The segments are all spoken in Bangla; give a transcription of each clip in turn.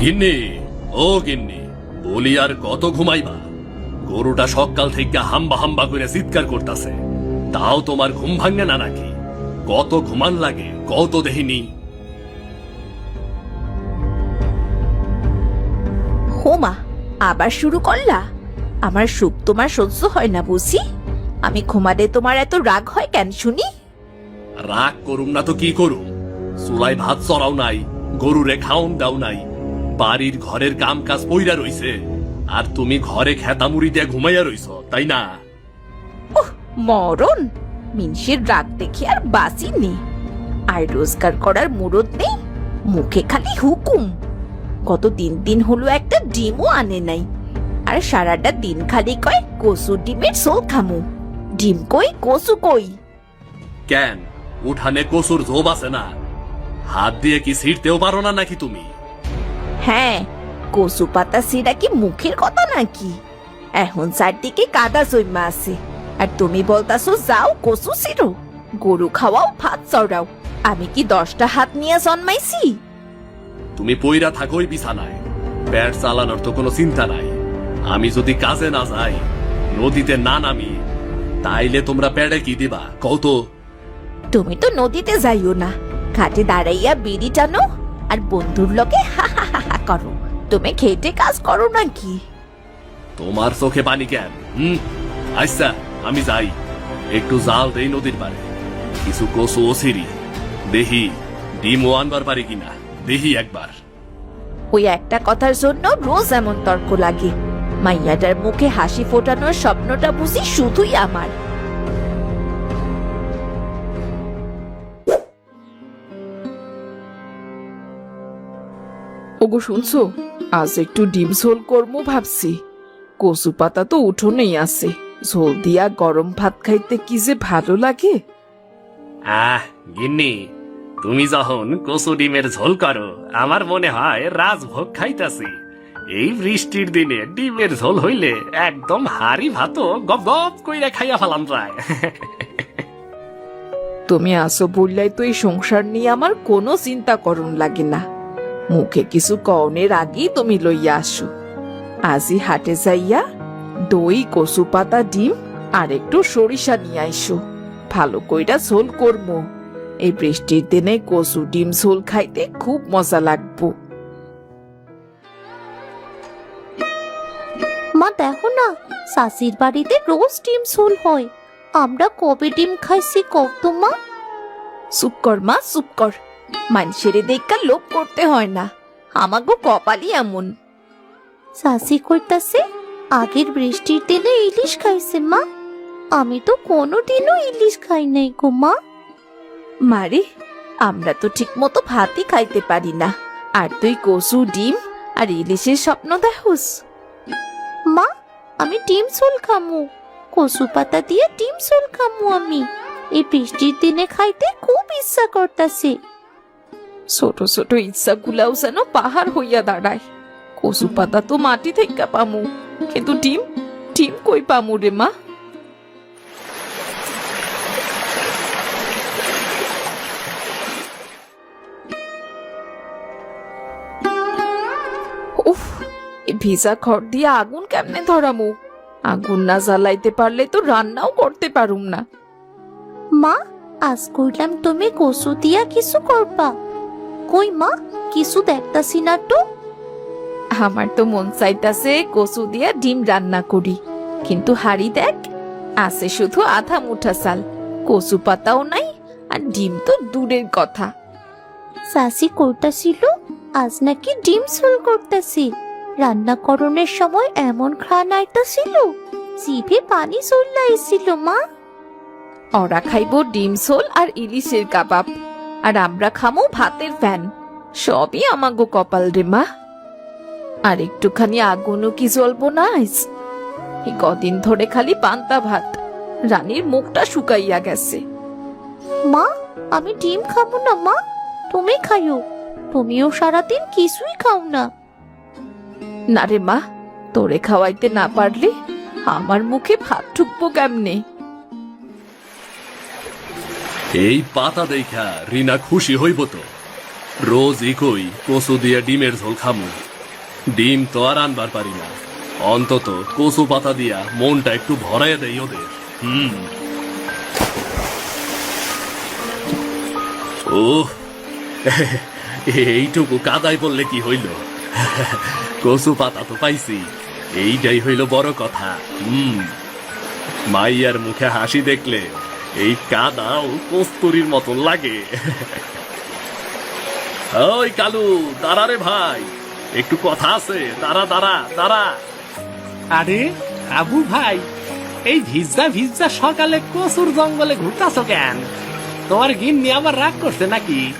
গিন্নি ও গিন্নি বলি আর কত ঘুমাইবা? গরুটা সকাল থেকে হাম্বা হাম্বা করে চিৎকার করতাছে। তাও তোমার ঘুম ভাঙে না নাকি? কত ঘুমান লাগে কত দেহিনী। হোমা আবার শুরু করলা? আমার সুখ তোমার সহ্য হয় না বুঝি? আমি ঘুমালে তোমার এত রাগ হয় কেন শুনি? রাগ করুম না তো কি করুম? চুলাই ভাত চড়াও নাই গরুরে খাওন দাও নাই বাড়ির ঘরের কাম কাজ পইরা রইছে। আর তুমি ঘরে খেতামুড়ি দিয়ে ঘুমাইয়া রইছ তাই না? মরণ! মিনসের রাগ দেখে আর বাসি নেই আর রোজগার করার মুরদ নেই মুখে খালি হুকুম। কত দিন দিন হলো একটা ডিমও আনে নাই। আর সারাটা দিন খালি কয় কসু ডিমের সোল খামু। ডিম কই কসু কই? কেন? উঠানে কসুর ঝোপ আছে না? হাত দিয়ে কি ছিঁড়তেও পারো না নাকি তুমি? হ্যাঁ কসু পাতা সিরা কি মুখের কথা নাকি? এখন চারদিকে কাদা জন্মা আছে। আর তুমি বলতাছো যাও কসু সিরো গরু খাওয়াও ভাত চড়াও। আমি কি দশটা হাত নিয়ে জন্মাইছি? তুমি পইরা থাকোই বিছানায়। পেট চালানোর তো কোনো চিন্তা নাই। আমি যদি কাজে না যাই নদীতে না নামি তাইলে তোমরা পেড়ে কি দিবা? কত তুমি তো নদীতে যাইও না। ঘাটে দাঁড়াইয়া বিড়ি টানো আর বন্ধুর লোকে হা করো। তুমি খেটে কাজ করো নাকি? তোমার চোখে পানি কেন? হুম? আচ্ছা আমি যাই। একটু জাল দেই নদীর পারে কিছু কচু ওসিরি দেহি ডিমও আনবার পারি কিনা? দেহি একবার। ওই একটা কথার জন্য রোজ এমন তর্ক লাগে। মাইয়াটার মুখে হাসি ফোটানোর স্বপ্নটা বুঝি শুধুই আমার। ওগো শুনছো? আজ একটু ডিম ঝোল করব ভাবছি। কচু পাতা তো উঠোনেই আছে। ঝোল দিয়া গরম ভাত খাইতে কি যে ভালো লাগে? আহ গিন্নি তুমি যখন কচু ডিমের ঝোল করো আমার মনে হয় রাজভোগ খাইতাছি। এই বৃষ্টির দিনে ডিমের ঝোল হইলে একদম হাড়ি ভাতও গপ গপ কইরা খাইয়া ফেলাম প্রায়। তুমি আসো বললাই তো এই সংসার নিয়ে আমার কোনো চিন্তা করুন লাগে না। মুখে কিছু কওনের আগেই তুমি লইয়া আসো। আজি হাটে যাইয়া দই কচু পাতা ডিম আর একটু সরিষা নিয়ে আইসো। ভালো কইরা ঝোল করব এই বৃষ্টির দিনে কচু ডিম ঝোল খাইতে খুব মজা লাগবো। মা দেখো না শাশির বাড়িতে রোজ ডিম ঝোল হয়। আমরা কবে ডিম খাইছি কত মা? চুপ কর মা চুপ কর। মানুষের দেখা লোভ করতে হয় না। আমাগো কপালই এমন। শাশি কইতাছে আগের বৃষ্টির দিনে ইলিশ খাইছে মা। আমি তো কোনো দিনও ইলিশ খাই নাই গো মা। মারে আমরা তো ঠিক মতো ভাতই খাইতে পারি না। আর তুই কসু ডিম আর ইলিশের স্বপ্ন দেখোস? মা আমি ডিম ঝোল খামু। কচু পাতা দিয়ে ডিম ঝোল খামু আমি। এই বৃষ্টির দিনে খাইতে খুব ইচ্ছা করতাছে। ছোট ছোট ইচ্ছা গুলাও যেন পাহাড় হইয়া দাঁড়ায়। কচু পাতা তো মাটি থেকে পামু, কিন্তু ডিম ডিম কই পামু রে মা? উফ এই ভিজা খড় দিয়ে আগুন কেমনে ধরামু? আগুন না জ্বালাইতে পারলে তো রান্নাও করতে পারুম না। মা, আজ কইলাম তুমি কচু দিয়া কিছু করবা। কই মা? কিছু দেখতাছি না তো। আমার তো মন চাইতাছে কচু দিয়া ডিম রান্না করি। কিন্তু হাড়ি দেখ আছে শুধু আধা মুঠা চাল কচু পাতাও নাই আর ডিম তো দূরের কথা। সাসি কইতাছিল আজ নাকি ডিম ঝোল করতেছি। রান্না করণের সময় এমন ঘ্রাণ আইতাছিল জিভে পানি চল্লাইছিল মা। ওরা খাইবো ডিম ঝোল আর ইলিশের কাবাব। আর আমরা খামো ভাতের ফ্যান। সবই আমাগো কপাল রে মা। আর একটুখানি আগুনও কি জ্বলবো না এই কদিন ধরে খালি পান্তা ভাত। রানীর মুখটা শুকাইয়া গেছে। মা আমি ডিম খাব না মা। তুমি খাইও। তুমিও সারাদিন কিছুই খাও না। না রে মা তোরে খাওয়াইতে না পারলে আমার মুখে ভাত ঠুকবো কেমনে? এই পাতা দেখা রিনা খুশি হইব তো। রোজ একই কচু দিয়ে ডিমের ঝোল খামু। ডিম তো আর আনবার পারি না। অন্তত কচু পাতা দিয়া মনটা একটু ভরাইয়া দেয় ওদের। হুম। ও এইটুকু কাদায় বললে কি হইল? কচু পাতা তো পাইছি। এইটাই হইল বড় কথা। হুম। মাইয়ার মুখে হাসি দেখলে এই কাদাও কস্তুরির মতন লাগে। ওই কালু দাঁড়া রে ভাই। একটু কথা আছে। দাঁড়া দাঁড়া দাঁড়া। আরে আবু ভাই এই ভিজা ভিজা সকালে কসুর জঙ্গলে ঘুরতাছ কেন? তোমার গিন্নি আবার রাগ করছে নাকি?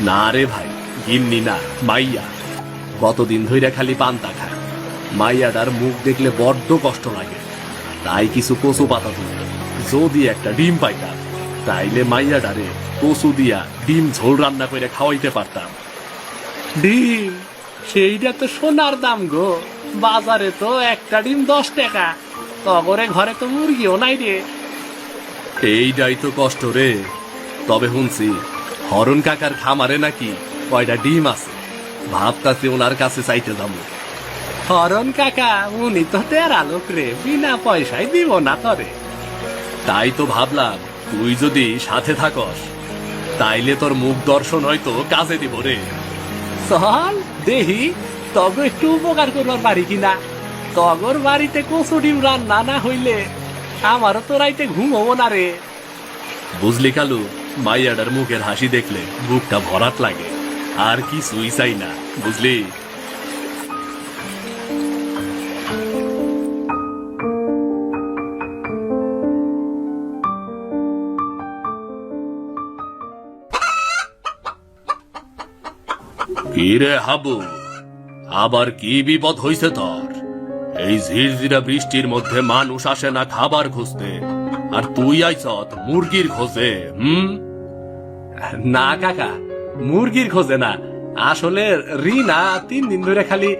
না রে ভাই গিন্নি না মাইয়া। কতদিন ধইরা খালি পান্তা খায়। মাইয়াটার মুখ দেখলে বড্ড কষ্ট লাগে। তাই কিছু কচু পাতা দিল যদি একটা ডিম পাইতাম। তাইলে মাইয়া ডারে কচু দিয়া ডিম ঝোল রান্না করে খাওয়াইতে পারতাম। ডিম? সেইটা তো সোনার দাম গো। বাজারে তো একটা ডিম দশ টাকা। তগরে ঘরে তো মুরগিও নাই রে। এইটাই তো কষ্ট রে। তবে শুনছি হরণ কাকার খামারে নাকি কয়টা ডিম আছে? ভাবতাছি ওনার কাছে চাইতে যাব। হরণ কাকা উনি তো তেরা লোক রে। বিনা পয়সায় দিব না তরে। তাই তো ভাবলাম তুই যদি সাথে থাকস তাইলে তোর মুখ দর্শন হয়তো কাজে দিব রে। চল দেহি তবে একটু উপকার করবার পারি কিনা তগর বাড়িতে কচু ডিম রান্না না হইলে আমারও তো রাইতে ঘুম হব না রে। বুঝলি কালু মাইয়াডার মুখের হাসি দেখলে বুকটা ভরাট লাগে। আর কি সুই চাই না বুঝলি? কি রে হাবু? আবার কি বিপদ হইছে তোর? এই ঝিরঝিরা বৃষ্টির মধ্যে মানুষ আসে না খাবার খুঁজতে। আর তুই আইছত মুরগির খোঁজে হুম? না কাকা মুরগির খোঁজে না। আসলে রিনা তিন দিন ধরে খালি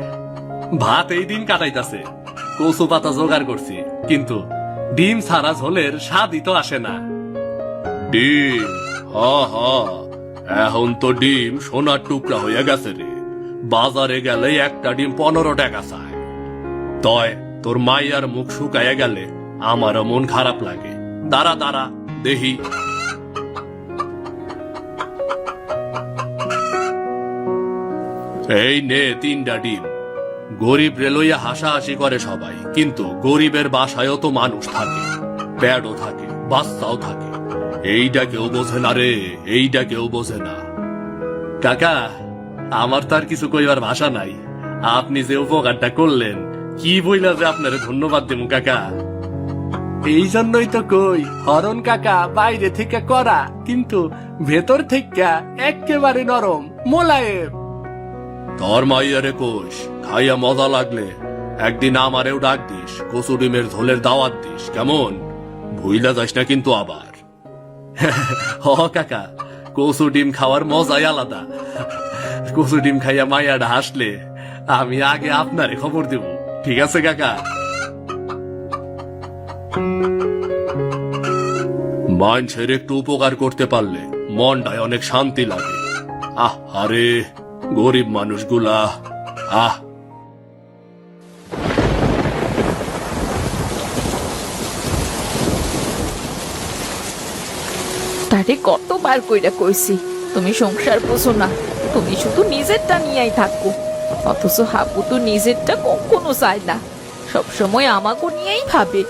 ভাত এই দিন কাটাইতাছে। কচু পাতা জোগাড় করছি কিন্তু ডিম ছাড়া ঝোলের স্বাদই তো আসে না। ডিম? হ হ। এখন তো ডিম সোনার টুকরা হয়ে গেছে রে। বাজারে গেলে একটা ডিম পনেরো টাকা চায়। তয়, তোর মাইয়ার মুখ শুকাইয়া গেলে আমারও মন খারাপ লাগে। দাঁড়া দাঁড়া দেহি এই নে তিনটা ডিম। গরিব রেলইয়া হাসাহাসি করে সবাই, কিন্তু গরিবের বাসায়ও তো মানুষ থাকে। প্যাডও থাকে, বাচ্চাও থাকে। এইটা কেউ বোঝে না রে এইটা কেউ বোঝে না। কাকা, আমার তো আর কিছু কইবার ভাষা নাই। আপনি যে উপকারটা করলেন, কি বইলা যে আপনারে ধন্যবাদ দেবো কাকা? এই জন্যই তো কই, হরণ কাকা বাইরে থেকে করা কিন্তু ভেতর থেকে একেবারে নরম, মোলায়েম। তোর মাইয়ারে কোষ খাইয়া মজা লাগলে একদিন আমারেও ডাক দিস, কচু ডিমের ঝোলের দাওয়াত দিস, কেমন? ভুইলা যাস না কিন্তু আবার। হ, কাকা। কচু ডিম খাওয়ার মজাই আলাদা। কচু ডিম খাইয়া মাইয়াটা হাসলে আমি আগে আপনারে খবর দেব। ঠিক আছে, কাকা? মানুষের একটু উপকার করতে পারলে মনটায় অনেক শান্তি লাগে। আহ, আরে, গরিব মানুষগুলা। আহ। তারে কতবার কইরা কইছি তুমি সংসার বোঝো না তুমি শুধু নিজেরটা নিয়েই থাকো। অথচ হাবু তো নিজেরটা কখনো চায় না সবসময় আমাকে নিয়েই ভাবে।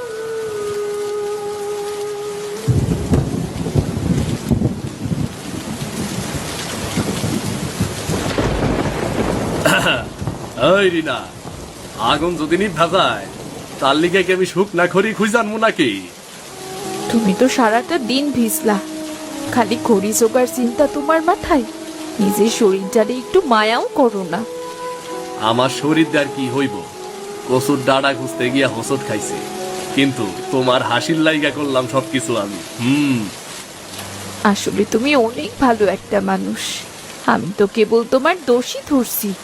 রিনা আগুন যদি নিভা যায় তার লিগে কি আমি শুকনা খড়ি খুঁজানমু নাকি? তুমি তো সারাটা দিন ভিজলা খালি খড়ি জোগার চিন্তা তোমার মাথায়? নিজের শরীরটারে একটু মায়াও করো না। আমার শরীর আর কি হইব? কচুর ডাড়া খুঁজতে গিয়া হোসট খাইছে। কিন্তু তোমার হাসির লাইগা করলাম সবকিছু আমি। হুম। আসলে তুমি অনেক ভালো একটা মানুষ। আমি তো কেবল তোমার দোষী ধরছি।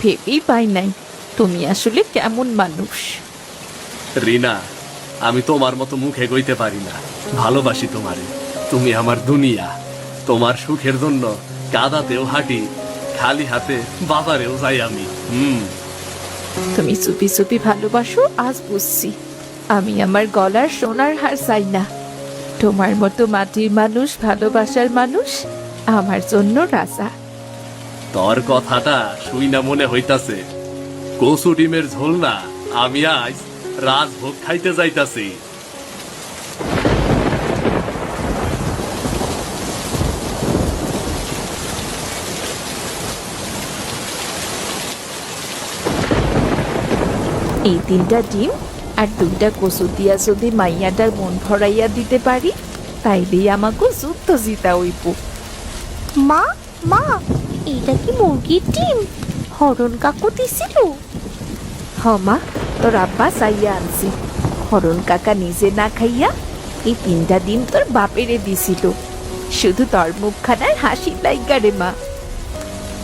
ভেবেই পাই নাই তুমি আসলে কেমন মানুষ। রিনা আমি তোমার মতো মুখে গইতে পারি না। ভালোবাসি তোমারে। তুমি আমার দুনিয়া। তোমার সুখের জন্য কাদাতেও হাঁটি খালি হাতে বাজারেও যাই আমি। হুম। তুমি চুপি চুপি ভালোবাসো আজ বুঝছি। আমি আমার গলার সোনার হার চাই না। তোমার মতো মাটির মানুষ ভালোবাসার মানুষ আমার জন্য রাজা। তোর কথাটা শুই না মনে হইতাছে। কচু ডিমের ঝোল না আমি আজ রাজভোগ খাইতে যাইতাছি। এই তিনটা ডিম আর দুইটা কচু দিয়া যদি মাইয়াটার মন ভরাইয়া দিতে পারি তাইলেই আমাকে যুদ্ধ জিতা হইব। মা মা এটা কি মুরগির ডিম? হরণ কাকু দিছিল? হ মা তোর আব্বা চাইয়া আনছি। হরণ কাকা নিজে না খাইয়া এই তিনটা ডিম তোর বাপেরে দিছিল। শুধু তোর মুখখানার হাসি লাইগা রে মা।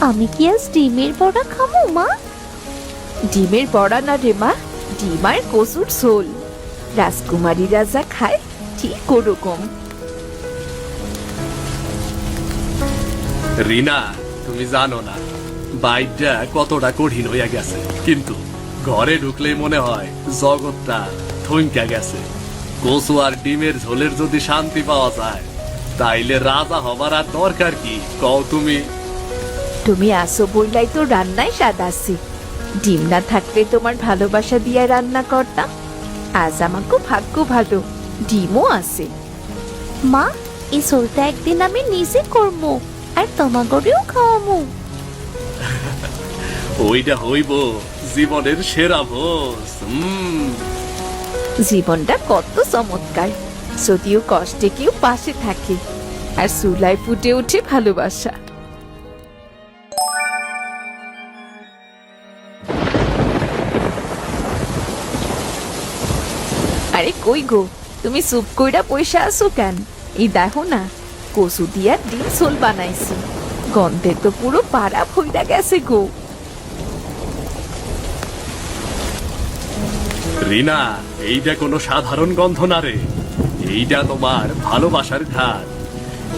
আমি কি আজ ডিমের বড়া খামো মা? ডিমের বড়া না রে মা? ডিম আর কচুর ঝোল। রাজকুমারী রাজা খায় ঠিক ওরকম। রিনা তুমি জানো না বাইকটা কতটা কঠিন হইয়া গেছে। কিন্তু ঘরে ঢুকলেই মনে হয় জগৎটা থমকা গেছে। কচু আর ডিমের ঝোলের যদি শান্তি পাওয়া যায় তাইলে রাজা হবার আর দরকার কি? কও তুমি। তুমি আসো বললাই তো রান্নায় স্বাদ আছে। ডিম না থাকলে তোমার ভালোবাসা দিয়ে রান্না করতাম আজ আমাকে ভাগ্য ভালো ডিমও আছে। মা এই ঝোলটা একদিন আমি নিজে করব আর তোমাগরেও খাওয়াবো। ওইটা হইব জীবনের সেরা ভোজ জীবনটা কত চমৎকার যদিও কষ্টে কেউ পাশে থাকে আর চুলায় ফুটে ওঠে ভালোবাসা। কই গো? তুমি চুপ কইরা পয়সা আসো কেন? এই দেখো না কচু দিয়া ডিম ঝোল বানাইছি। গন্ধে তো পুরো পাড়া ভইরা গেছে গো। রিনা এইটা কোনো সাধারণ গন্ধ না রে। এইটা তোমার ভালোবাসার ঘাট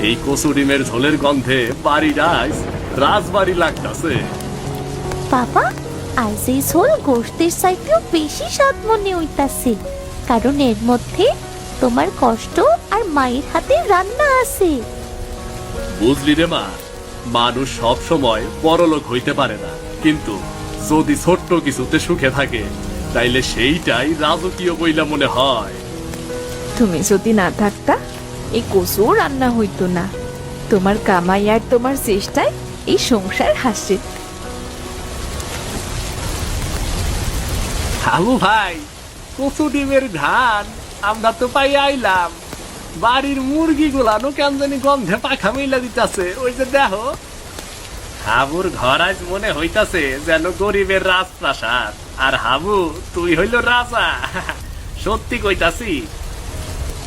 এই কচু ডিমের ঝোলের গন্ধে বাড়ি রাজ রাজবাড়ি লাগতাছে। বাবা আজ এই ঝোল গোষ্ঠের চাইতেও বেশি স্বাদ মনে হইতাছে। কারণ এর মধ্যে তোমার কষ্ট আর মায়ের হাতে রান্না আছে। বুঝলি রে মা মানুষ সব সময় বড়লোক হইতে পারে না। কিন্তু যদি ছোট্ট কিছুতে সুখে থাকে তাইলে সেইটাই রাজকীয় বইলা মনে হয়। তুমি যদি না থাকতা এই কচুও রান্না হইতো না। তোমার কামাই আর তোমার চেষ্টায় এই সংসার হাসে। হাবু ভাই কচু ডিমের ধান আমরা তো পাই আইলাম। বাড়ির মুরগি গুলানো কেন জানি গন্ধে পাখা মিলা দিতাছে, ওই যে দেখো। হাবুর ঘর আজ মনে হইতাছে যেন গরিবের রাজপ্রাসাদ। আর হাবু, তুই হইল রাজা। সত্যি কইতাছি।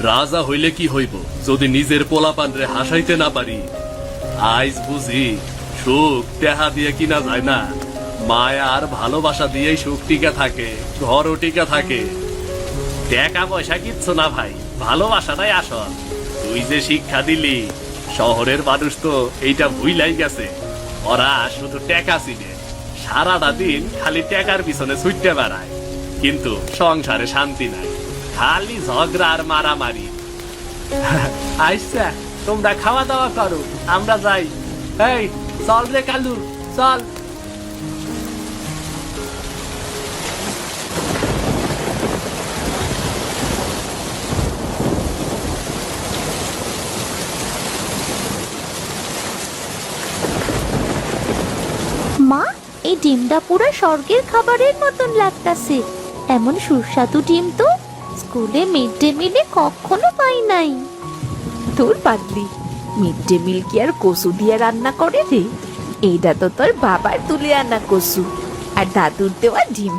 রাজা হইলে কি হইব? যদি নিজের পোলাপান রে হাসাইতে না পারি, আইজ বুঝি সুখ টেহা দিয়ে কিনা যায় না। মায়া আর ভালোবাসা দিয়েই সুখ টিকে থাকে, ঘরও টিকে থাকে। টাকা পয়সা কিচ্ছু না ভাই, ভালোবাসাটাই আসল। তুই যে শিক্ষা দিলি, শহরের মানুষ তো এইটা ভুইলাই গেছে। ওরা শুধু টেকা চিনে। সারাটা দিন খালি টেকার পিছনে ছুটতে বেড়ায়। কিন্তু সংসারে শান্তি নাই, খালি ঝগড়া আর মারামারি। আইসা, তোমরা খাওয়া দাওয়া করো, আমরা যাই। এই, চল রে কালু, চল মা এই ডিমটা পুরো স্বর্গের খাবারের মতন লাগতাছে। এমন সুস্বাদু ডিম তো স্কুলে মিড ডে মিলে কখনো পাই নাই। তোর পাগলি মিড ডে মিল কি আর কচু দিয়ে রান্না করে রে? এইটা তো তোর বাবার তুলে আনা কচু। আর দাদুর দেওয়া ডিম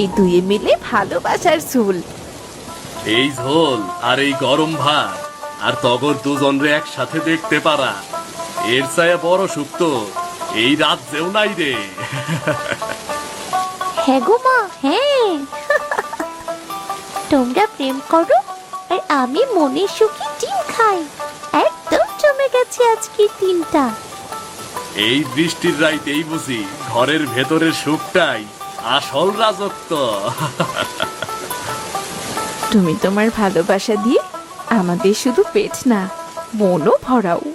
এই দুয়ে মিলে ভালোবাসার ঝোল। এই ঝোল আর এই গরম ভাত আর তগর দুজন রে একসাথে দেখতে পারা। এর চায় বড় সুখ তো এই রাজ্যেও নাই রে। হ্যাঁ গো মা হ্যাঁ। তোমরা প্রেম করো আর আমি মনে সুখী ডিম খাই। একদম জমে গেছে আজকের দিনটা। এই বৃষ্টির রাইতেই বুঝি ঘরের ভেতরের সুখটাই আসল রাজত্ব। তুমি তোমার ভালোবাসা দিয়ে আমাদের শুধু পেট না মনও ভরাও।